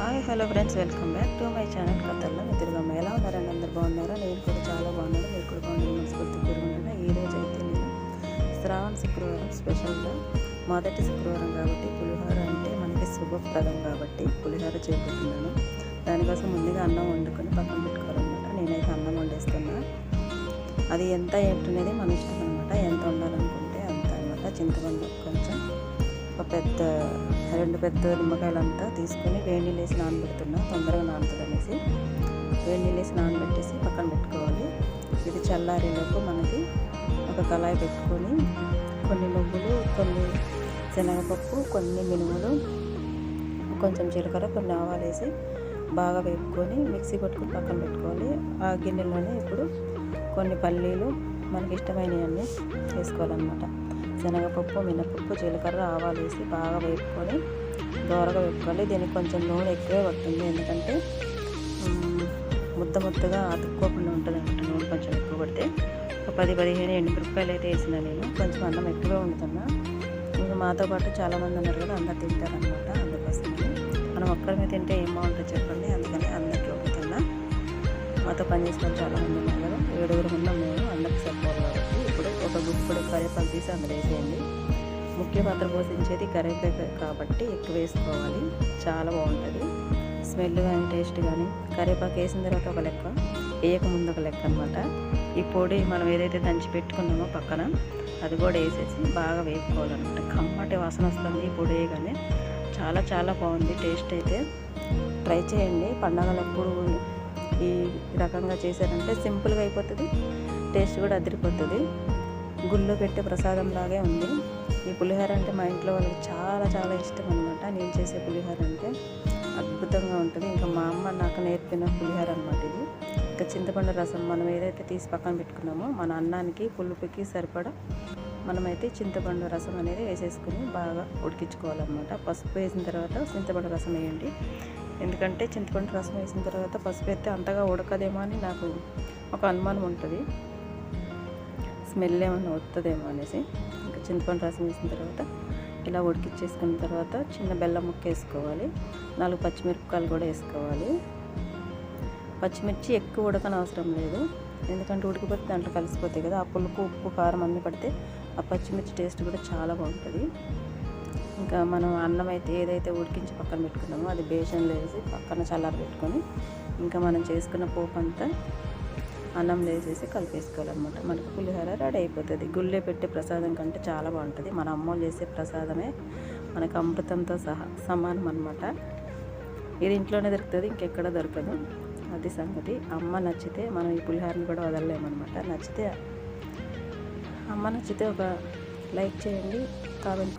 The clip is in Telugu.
Hi hello friends welcome back to my channel కథల్లో. ఎదురుగమ్మ ఎలా ఉన్నారండి అందరు బాగున్నారా? నేను కూడా చాలా బాగున్నాను. మీరు కూడా బాగున్నాను మనస్ఫూర్తి కోరుకుంటున్నా. ఈ రోజు అయితే నేను శ్రావణ శుక్రవారం స్పెషల్గా మొదటి శుక్రవారం కాబట్టి పులిహోర అంటే మనకి శుభప్రదం కాబట్టి పులిహోర చేపడుతున్నాను దానికోసం ముందుగా అన్నం వండుకొని పక్కన పెట్టుకోవాలన్నమాట. నేనైతే అన్నం వండేస్తున్నా. అది ఎంత ఏంటనేది మన ఇష్టం అనమాట ఎంత ఉండాలనుకుంటే అంత అనమాట చింతపండు కొంచెం ఒక పెద్ద రెండు పెద్ద నిమ్మకాయలంతా తీసుకొని వేడి నీళ్ళు వేసి నానబెడుతున్నా తొందరగా నానుతుంది అనేసి వేడి నీళ్ళు వేసి నానబెట్టేసి పక్కన పెట్టుకోవాలి. ఇది చల్లారేలోపు మనకి ఒక కళాయి పెట్టుకొని కొన్ని నువ్వులు కొన్ని శనగపప్పు కొన్ని మినుములు కొంచెం జీలకర్ర కొన్ని ఆవాలు వేసి బాగా వేపుకొని మిక్సీ కొట్టుకొని పక్కన పెట్టుకోవాలి. ఆ గిన్నెలోనే ఇప్పుడు కొన్ని పల్లీలు మనకి ఇష్టమైనవన్నీ వేసుకోవాలన్నమాట. శనగపప్పు మినపప్పు జీలకర్ర ఆవాలు వేసి బాగా వేపుకొని దోరగా వేపుకోవాలి దీనికి కొంచెం నూనె ఎక్కువే పడుతుంది. ఎందుకంటే ముద్ద ముద్దగా అతుక్కోకుండా ఉంటుంది అనమాట నూనె కొంచెం ఎక్కువ పడితే. ఒక పది పదిహేను ఎండుమిరపకాయలు అయితే వేసిన నేను. కొంచెం అన్నం ఎక్కువే వండుతున్నా. ఇంకా మాతో పాటు చాలామంది ఉన్నారు కదా అందరు తింటారనమాట అందుకోసం మనం ఒక్కరిమే తింటే ఏం బాగుంటుంది చెప్పండి. అందుకని అందరికీ వండుతున్నా. మాతో పని చాలామంది ఉన్నారు కదా ఏడుగురు ఉన్నాం మేము. ఇప్పుడు కరివేపాకు తీసి అందులో వేసేయండి. ముఖ్య పాత్ర పోషించేది కరివేపాకు కాబట్టి ఎక్కువ వేసుకోవాలి. చాలా బాగుంటుంది. స్మెల్ కానీ టేస్ట్ కానీ కరివేపాకు వేసిన తర్వాత ఒక లెక్క వేయకముందు ఒక లెక్క అనమాట ఈ పొడి మనం ఏదైతే దంచి పెట్టుకున్నామో పక్కన అది కూడా వేసేసి బాగా వేపుకోవాలన్నమాట. కమ్మటి వాసన వస్తుంది ఈ పొడి వేయగానే. చాలా చాలా బాగుంది. టేస్ట్ అయితే ట్రై చేయండి. పండగలప్పుడు ఈ రకంగా చేశారంటే సింపుల్గా అయిపోతుంది. టేస్ట్ కూడా అదిరిపోతుంది. గుళ్ళో పెట్టే ప్రసాదం లాగే ఉంది. ఈ పులిహోర అంటే మా ఇంట్లో వాళ్ళకి చాలా చాలా ఇష్టం అనమాట నేను చేసే పులిహోర అంటే అద్భుతంగా ఉంటుంది. ఇంకా మా అమ్మ నాకు నేర్పిన పులిహోర అనమాట ఇది. ఇంకా చింతపండు రసం మనం ఏదైతే తీసి పక్కన పెట్టుకున్నామో మన అన్నానికి పులుపుకి సరిపడా మనమైతే చింతపండు రసం అనేది వేసేసుకుని బాగా ఉడికించుకోవాలన్నమాట. పసుపు వేసిన తర్వాత చింతపండు రసం వేయండి. ఎందుకంటే చింతపండు రసం వేసిన తర్వాత పసుపు వేస్తే అంతగా ఉడకదేమో అని నాకు ఒక అనుమానం ఉంటుంది. స్మెల్ ఏమైనా వస్తుందేమో అనేసి ఇంకా చింతపండు రసం వేసిన తర్వాత ఇలా ఉడికిచ్చేసుకున్న తర్వాత చిన్న బెల్లం ముక్క వేసుకోవాలి. నాలుగు పచ్చిమిరపకాయలు కూడా వేసుకోవాలి. పచ్చిమిర్చి ఎక్కువ ఉడకని అవసరం లేదు. ఎందుకంటే ఉడికిపోతే దాంట్లో కలిసిపోతాయి కదా ఆ పులుపు ఉప్పు కారం అన్నీ పడితే ఆ పచ్చిమిర్చి టేస్ట్ కూడా చాలా బాగుంటుంది. ఇంకా మనం అన్నం అయితే ఏదైతే ఉడికించి పక్కన పెట్టుకున్నామో అది బేసన్లో వేసి పక్కన చల్లారి పెట్టుకొని ఇంకా మనం చేసుకున్న పోపు అంతా అన్నం వేసేసి కలిపేసుకోవాలన్నమాట. మనకు పులిహోర రెడీ అయిపోతుంది. గుళ్ళే పెట్టే ప్రసాదం కంటే చాలా బాగుంటుంది. మన అమ్మోళ్ళు చేసే ప్రసాదమే మనకు అమృతంతో సహా సమానం అనమాట ఇది ఇంట్లోనే దొరుకుతుంది ఇంకెక్కడ దొరకదు. అది సంగతి. అమ్మ నచ్చితే మనం ఈ పులిహోరని కూడా వదలలేమన్నమాట. నచ్చితే అమ్మ నచ్చితే ఒక లైక్ చేయండి కామెంట్